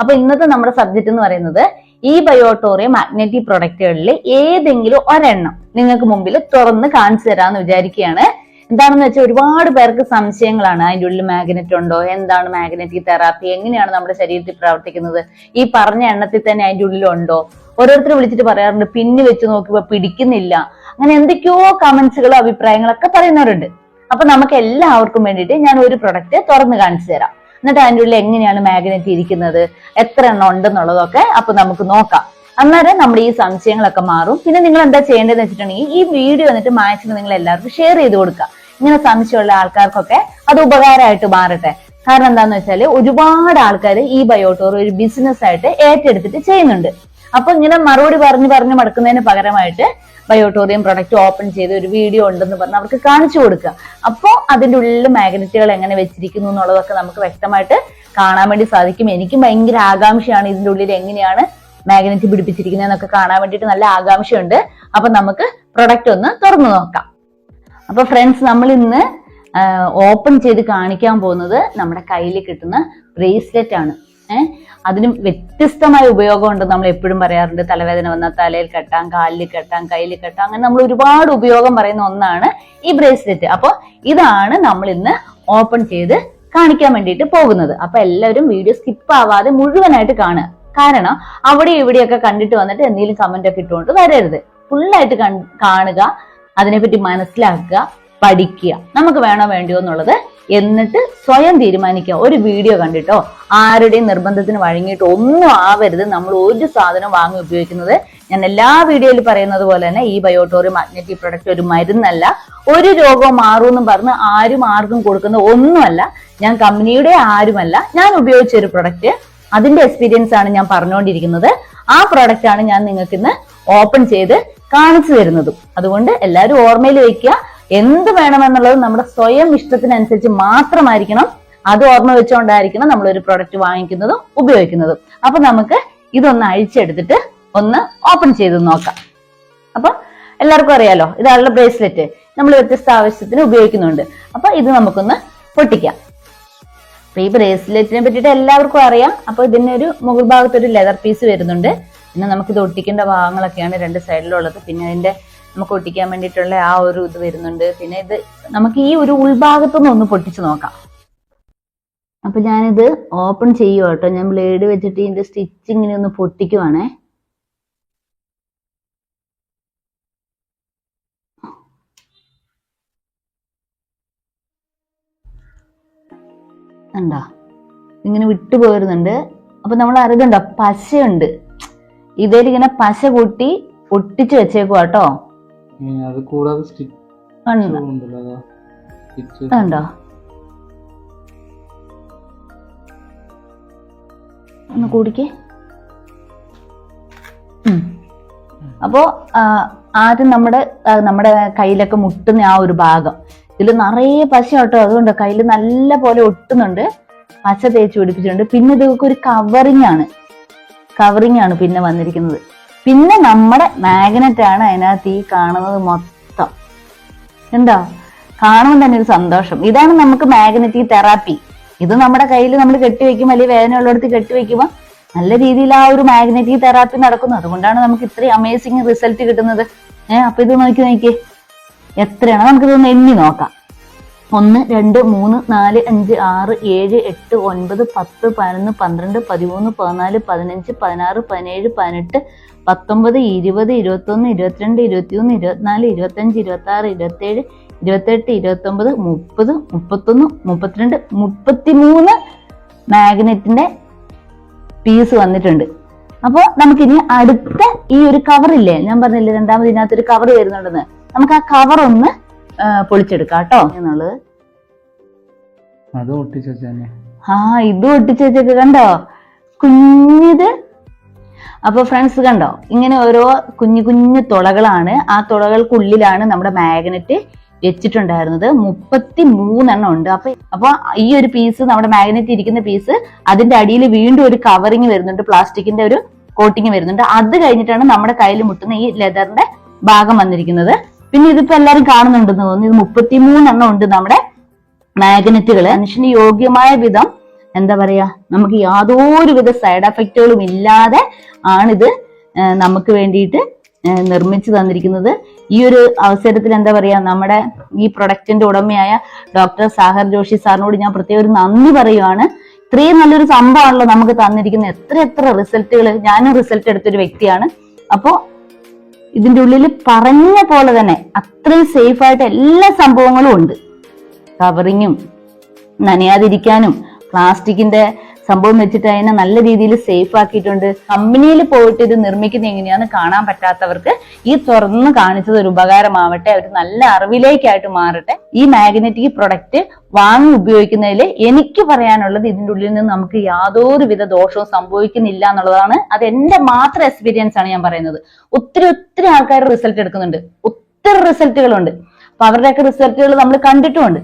അപ്പൊ ഇന്നത്തെ നമ്മുടെ സബ്ജക്ട് എന്ന് പറയുന്നത് ഈ ബയോട്ടോറിയം മാഗ്നറ്റിക് പ്രൊഡക്റ്റുകളിൽ ഏതെങ്കിലും ഒരെണ്ണം നിങ്ങൾക്ക് മുമ്പിൽ തുറന്ന് കാണിച്ചു തരാമെന്ന് വിചാരിക്കുകയാണ്. എന്താണെന്ന് വെച്ചാൽ ഒരുപാട് പേർക്ക് സംശയങ്ങളാണ്. അതിന്റെ ഉള്ളിൽ മാഗ്നറ്റ് ഉണ്ടോ? എന്താണ് മാഗ്നറ്റിക് തെറാപ്പി എങ്ങനെയാണ് നമ്മുടെ ശരീരത്തിൽ പ്രവർത്തിക്കുന്നത്? ഈ പറഞ്ഞ എണ്ണത്തിൽ തന്നെ അതിന്റെ ഉള്ളിലുണ്ടോ ഓരോരുത്തർ വിളിച്ചിട്ട് പറയാറുണ്ട് പിന്നി വെച്ച് നോക്കുമ്പോൾ പിടിക്കുന്നില്ല. അങ്ങനെ എന്തൊക്കെയോ കമന്റ്സുകളോ അഭിപ്രായങ്ങളൊക്കെ പറയുന്നവരുണ്ട്. അപ്പൊ നമുക്ക് എല്ലാവർക്കും വേണ്ടിയിട്ട് ഞാൻ ഒരു പ്രൊഡക്റ്റ് തുറന്ന് കാണിച്ചു തരാം. എന്നിട്ട് അതിന്റെ ഉള്ളിൽ എങ്ങനെയാണ് മാഗ്നറ്റ് ഇരിക്കുന്നത് എത്ര എണ്ണം ഉണ്ടെന്നുള്ളതൊക്കെ അപ്പൊ നമുക്ക് നോക്കാം. അന്നേരം നമ്മുടെ ഈ സംശയങ്ങളൊക്കെ മാറും. പിന്നെ നിങ്ങൾ എന്താ ചെയ്യേണ്ടതെന്ന് വെച്ചിട്ടുണ്ടെങ്കിൽ ഈ വീഡിയോ എന്നിട്ട് മാക്സിമം നിങ്ങൾ എല്ലാവർക്കും ഷെയർ ചെയ്ത് കൊടുക്കുക. ഇങ്ങനെ സംശയമുള്ള ആൾക്കാർക്കൊക്കെ അത് ഉപകാരമായിട്ട് മാറട്ടെ. കാരണം എന്താന്ന് വെച്ചാൽ ഒരുപാട് ആൾക്കാർ ഈ ബയോട്ടോർ ഒരു ബിസിനസ് ആയിട്ട് ഏറ്റെടുത്തിട്ട് ചെയ്യുന്നുണ്ട്. അപ്പൊ ഇങ്ങനെ മറുപടി പറഞ്ഞു പറഞ്ഞു മടക്കുന്നതിന് പകരമായിട്ട് ബയോട്ടോറിയം പ്രൊഡക്റ്റ് ഓപ്പൺ ചെയ്ത് ഒരു വീഡിയോ ഉണ്ടെന്ന് പറഞ്ഞ് അവർക്ക് കാണിച്ചു കൊടുക്കുക. അപ്പോൾ അതിന്റെ ഉള്ളിൽ മാഗ്നറ്റുകൾ എങ്ങനെ വെച്ചിരിക്കുന്നു എന്നുള്ളതൊക്കെ നമുക്ക് വ്യക്തമായിട്ട് കാണാൻ വേണ്ടി സാധിക്കും. എനിക്കും ഭയങ്കര ആകാംക്ഷയാണ് ഇതിന്റെ ഉള്ളിൽ എങ്ങനെയാണ് മാഗ്നറ്റ് പിടിപ്പിച്ചിരിക്കുന്നതെന്നൊക്കെ കാണാൻ വേണ്ടിയിട്ട് നല്ല ആകാംക്ഷയുണ്ട്. അപ്പൊ നമുക്ക് പ്രൊഡക്റ്റ് ഒന്ന് തുറന്നു നോക്കാം. അപ്പൊ ഫ്രണ്ട്സ് നമ്മൾ ഇന്ന് ഓപ്പൺ ചെയ്ത് കാണിക്കാൻ പോകുന്നത് നമ്മുടെ കയ്യിൽ കിട്ടുന്ന ബ്രേസ്ലെറ്റ് ആണ്. ഏഹ് അതിന് വ്യത്യസ്തമായ ഉപയോഗമുണ്ട് നമ്മൾ എപ്പോഴും പറയാറുണ്ട്. തലവേദന വന്നാൽ തലയിൽ കെട്ടാം കാലിൽ കെട്ടാം കയ്യിൽ കെട്ടാം. അങ്ങനെ നമ്മൾ ഒരുപാട് ഉപയോഗം പറയുന്ന ഒന്നാണ് ഈ ബ്രേസ്ലെറ്റ്. അപ്പോൾ ഇതാണ് നമ്മൾ ഇന്ന് ഓപ്പൺ ചെയ്ത് കാണിക്കാൻ വേണ്ടിയിട്ട് പോകുന്നത്. അപ്പൊ എല്ലാവരും വീഡിയോ സ്കിപ്പ് ആവാതെ മുഴുവനായിട്ട് കാണുക. കാരണം അവിടെ ഇവിടെയൊക്കെ കണ്ടിട്ട് വന്നിട്ട് എന്തെങ്കിലും കമന്റ് ഒക്കെ ഇട്ടുകൊണ്ട് വരരുത്. ഫുള്ളായിട്ട് കാണുക അതിനെപ്പറ്റി മനസ്സിലാക്കുക പഠിക്കുക. നമുക്ക് വേണോ വേണ്ടിയോ എന്നുള്ളത് എന്നിട്ട് സ്വയം തീരുമാനിക്കുക ഒരു വീഡിയോ കണ്ടിട്ടോ? ആരുടെയും നിർബന്ധത്തിന് വഴങ്ങിയിട്ട് ഒന്നും ആവരുത്. നമ്മൾ ഒരു സാധനം വാങ്ങി ഉപയോഗിക്കുന്നത് ഞാൻ എല്ലാ വീഡിയോയിൽ പറയുന്നത് പോലെ തന്നെ ഈ ബയോട്ടോറി മാഗ്നറ്റിക് പ്രൊഡക്റ്റ് ഒരു മരുന്നല്ല. ഒരു രോഗവും മാറുമെന്നും പറഞ്ഞ് ആരും ആർക്കും കൊടുക്കുന്ന ഒന്നുമല്ല. ഞാൻ കമ്പനിയുടെ ആരുമല്ല. ഞാൻ ഉപയോഗിച്ച ഒരു പ്രൊഡക്റ്റ് അതിന്റെ എക്സ്പീരിയൻസ് ആണ് ഞാൻ പറഞ്ഞുകൊണ്ടിരിക്കുന്നത്. ആ പ്രൊഡക്റ്റ് ആണ് ഞാൻ നിങ്ങൾക്ക് ഇന്ന് ഓപ്പൺ ചെയ്ത് കാണിച്ചു തരുന്നതും. അതുകൊണ്ട് എല്ലാവരും ഓർമ്മയിൽ വെക്കുക. എന്ത് വേണമെന്നുള്ളത് നമ്മുടെ സ്വയം ഇഷ്ടത്തിനനുസരിച്ച് മാത്രമായിരിക്കണം. അത് ഓർമ്മ വെച്ചുകൊണ്ടായിരിക്കണം നമ്മൾ ഒരു പ്രൊഡക്റ്റ് വാങ്ങിക്കുന്നതും ഉപയോഗിക്കുന്നതും. അപ്പൊ നമുക്ക് ഇതൊന്ന് അഴിച്ചെടുത്തിട്ട് ഒന്ന് ഓപ്പൺ ചെയ്ത് നോക്കാം. അപ്പൊ എല്ലാവർക്കും അറിയാലോ ഇതാണല്ലോ ബ്രേസ്ലെറ്റ് നമ്മൾ വ്യത്യസ്ത ആവശ്യത്തിന് ഉപയോഗിക്കുന്നുണ്ട്. അപ്പൊ ഇത് നമുക്കൊന്ന് പൊട്ടിക്കാം. അപ്പൊ ഈ ബ്രേസ്ലെറ്റിനെ പറ്റിയിട്ട് എല്ലാവർക്കും അറിയാം. അപ്പൊ ഇതിന്റെ ഒരു മുകൾ ഭാഗത്ത് ഒരു ലെതർ പീസ് വരുന്നുണ്ട്. പിന്നെ നമുക്ക് ഇത് ഒട്ടിക്കേണ്ട ഭാഗങ്ങളൊക്കെയാണ് രണ്ട് സൈഡിലുള്ളത് പിന്നെ അതിന്റെ നമുക്ക് ഒട്ടിക്കാൻ വേണ്ടിയിട്ടുള്ള ആ ഒരു ഇത് വരുന്നുണ്ട്. പിന്നെ ഇത് നമുക്ക് ഈ ഒരു ഉൾഭാഗത്തുനിന്ന് ഒന്ന് പൊട്ടിച്ചു നോക്കാം. അപ്പൊ ഞാനിത് ഓപ്പൺ ചെയ്യുക കേട്ടോ. ഞാൻ ബ്ലേഡ് വെച്ചിട്ട് ഇതിന്റെ സ്റ്റിച്ചിങ്ങിനെ ഒന്ന് പൊട്ടിക്കുവാണേ. ഉണ്ടോ ഇങ്ങനെ വിട്ടു പോരുന്നുണ്ട്. അപ്പൊ നമ്മൾ അറിയുന്നുണ്ടോ പശയുണ്ട്. ഇതിലിങ്ങനെ പശ കൂട്ടി ഒട്ടിച്ചു വെച്ചേക്കുവാ കേട്ടോ. ഉം, അത് കൂടാതെ സ്റ്റിച്ച് ഒന്ന് കൂടിക്കേ. ഉം. അപ്പോ ആദ്യം നമ്മുടെ നമ്മുടെ കയ്യിലൊക്കെ മുട്ടുന്ന ആ ഒരു ഭാഗം. ഇതിൽ നിറയെ പശ കേട്ടോ അതുകൊണ്ട് കയ്യിൽ നല്ല പോലെ ഒട്ടുന്നുണ്ട്. പശ തേച്ച് പിടിപ്പിച്ചിട്ടുണ്ട്. പിന്നെ ഇതൊക്കെ ഒരു കവറിങ് ആണ്. കവറിങ് ആണ് പിന്നെ വന്നിരിക്കുന്നത്. പിന്നെ നമ്മുടെ മാഗ്നറ്റ് ആണ് അതിനകത്ത് ഈ കാണുന്നത് മൊത്തം. എന്താ കാണുമ്പോൾ തന്നെ ഒരു സന്തോഷം. ഇതാണ് നമുക്ക് മാഗ്നറ്റിക് തെറാപ്പി ഇത് നമ്മുടെ കയ്യിൽ നമ്മൾ കെട്ടിവെക്കുമ്പോൾ അല്ലെങ്കിൽ വേദന ഉള്ളിടത്ത് കെട്ടിവെക്കുമ്പോൾ നല്ല രീതിയിൽ ആ ഒരു മാഗ്നറ്റിക് തെറാപ്പി നടക്കുന്നു. അതുകൊണ്ടാണ് നമുക്ക് ഇത്രയും അമേസിങ് റിസൾട്ട് കിട്ടുന്നത്. ഏഹ് അപ്പൊ ഇത് നോക്കി നോക്കിയേ. എത്രയാണ് നമുക്കിതൊന്ന് എണ്ണി നോക്കാം. ഒന്ന് രണ്ട് മൂന്ന് നാല് അഞ്ച് ആറ് ഏഴ് എട്ട് ഒൻപത് പത്ത് പതിനൊന്ന് പന്ത്രണ്ട് പതിമൂന്ന് പതിനാല് പതിനഞ്ച് പതിനാറ് പതിനേഴ് പതിനെട്ട് പത്തൊമ്പത് ഇരുപത് ഇരുപത്തൊന്ന് ഇരുപത്തിരണ്ട് ഇരുപത്തിമൂന്ന് ഇരുപത്തിനാല് ഇരുപത്തഞ്ച് ഇരുപത്തി ആറ് ഇരുപത്തേഴ് ഇരുപത്തെട്ട് ഇരുപത്തൊമ്പത് മുപ്പത് മുപ്പത്തൊന്ന് മുപ്പത്തിരണ്ട് മുപ്പത്തിമൂന്ന് മാഗ്നറ്റിന്റെ പീസ് വന്നിട്ടുണ്ട്. അപ്പോൾ നമുക്കിനി അടുത്ത ഈ ഒരു കവറില്ലേ ഞാൻ പറഞ്ഞില്ലേ രണ്ടാമത് ഇതിനകത്ത് ഒരു കവർ വരുന്നുണ്ടെന്ന്. നമുക്ക് ആ കവർ ഒന്ന് പൊളിച്ചെടുക്കാം കേട്ടോ. എന്നുള്ളത്. ആ ഇത് ഒട്ടിച്ചു വെച്ചൊക്കെ കണ്ടോ? കുഞ്ഞിത് അപ്പൊ ഫ്രണ്ട്സ് കണ്ടോ? ഇങ്ങനെ ഓരോ കുഞ്ഞു കുഞ്ഞു തുളകളാണ്. ആ തുളകൾക്കുള്ളിലാണ് നമ്മുടെ മാഗ്നറ്റ് വെച്ചിട്ടുണ്ടായിരുന്നത്. മുപ്പത്തി മൂന്നെണ്ണം ഉണ്ട്. അപ്പൊ അപ്പൊ ഈ ഒരു പീസ് നമ്മുടെ മാഗ്നറ്റ് ഇരിക്കുന്ന പീസ് അതിന്റെ അടിയിൽ വീണ്ടും ഒരു കവറിങ് വരുന്നുണ്ട്. പ്ലാസ്റ്റിക്കിന്റെ ഒരു കോട്ടിങ് വരുന്നുണ്ട്. അത് കഴിഞ്ഞിട്ടാണ് നമ്മുടെ കയ്യിൽ മുട്ടുന്ന ഈ ലെതറിന്റെ ഭാഗം വന്നിരിക്കുന്നത്. പിന്നെ ഇതിപ്പോ എല്ലാരും കാണുന്നുണ്ടെന്ന് തോന്നുന്നു. ഇത് മുപ്പത്തി മൂന്നെണ്ണം ഉണ്ട് നമ്മുടെ മാഗ്നറ്റുകൾ മനുഷ്യന് യോഗ്യമായ വിധം എന്താ പറയാ നമുക്ക് യാതൊരുവിധ സൈഡ് എഫക്റ്റുകളും ഇല്ലാതെ ആണിത് നമുക്ക് വേണ്ടിയിട്ട് നിർമ്മിച്ചു തന്നിരിക്കുന്നത്. ഈ ഒരു അവസരത്തിൽ എന്താ പറയാ നമ്മുടെ ഈ പ്രൊഡക്റ്റിന്റെ ഉടമയായ ഡോക്ടർ സാഹർ ജോഷി സാറിനോട് ഞാൻ പ്രത്യേക ഒരു നന്ദി പറയുവാണ്. ഇത്രയും നല്ലൊരു സംഭവമാണല്ലോ നമുക്ക് തന്നിരിക്കുന്ന എത്ര എത്ര റിസൾട്ടുകൾ ഞാനും റിസൾട്ട് എടുത്തൊരു വ്യക്തിയാണ്. അപ്പോ ഇതിന്റെ ഉള്ളിൽ പറഞ്ഞ പോലെ തന്നെ അത്രയും സേഫ് ആയിട്ട് എല്ലാ സംഭവങ്ങളും ഉണ്ട്. കവറിങ്ങും നനയാതിരിക്കാനും പ്ലാസ്റ്റിക്കിന്റെ സംഭവം വെച്ചിട്ട് അതിനെ നല്ല രീതിയിൽ സേഫ് ആക്കിയിട്ടുണ്ട്. കമ്പനിയിൽ പോയിട്ട് ഇത് നിർമ്മിക്കുന്ന എങ്ങനെയാണെന്ന് കാണാൻ പറ്റാത്തവർക്ക് ഈ തുറന്ന് കാണിച്ചത് ഒരു ഉപകാരമാവട്ടെ ഒരു നല്ല അറിവിലേക്കായിട്ട് മാറട്ടെ. ഈ മാഗ്നറ്റിക് പ്രൊഡക്റ്റ് വാങ്ങി ഉപയോഗിക്കുന്നതിൽ എനിക്ക് പറയാനുള്ളത് ഇതിന്റെ ഉള്ളിൽ നിന്ന് നമുക്ക് യാതൊരു വിധ ദോഷവും സംഭവിക്കുന്നില്ല എന്നുള്ളതാണ്. അത് എന്റെ മാത്രം എക്സ്പീരിയൻസ് ആണ് ഞാൻ പറയുന്നത്. ഒത്തിരി ഒത്തിരി ആൾക്കാർ റിസൾട്ട് എടുക്കുന്നുണ്ട്. ഒത്തിരി റിസൾട്ടുകളുണ്ട് അപ്പൊ അവരുടെയൊക്കെ റിസൾട്ടുകൾ നമ്മൾ കണ്ടിട്ടുമുണ്ട്.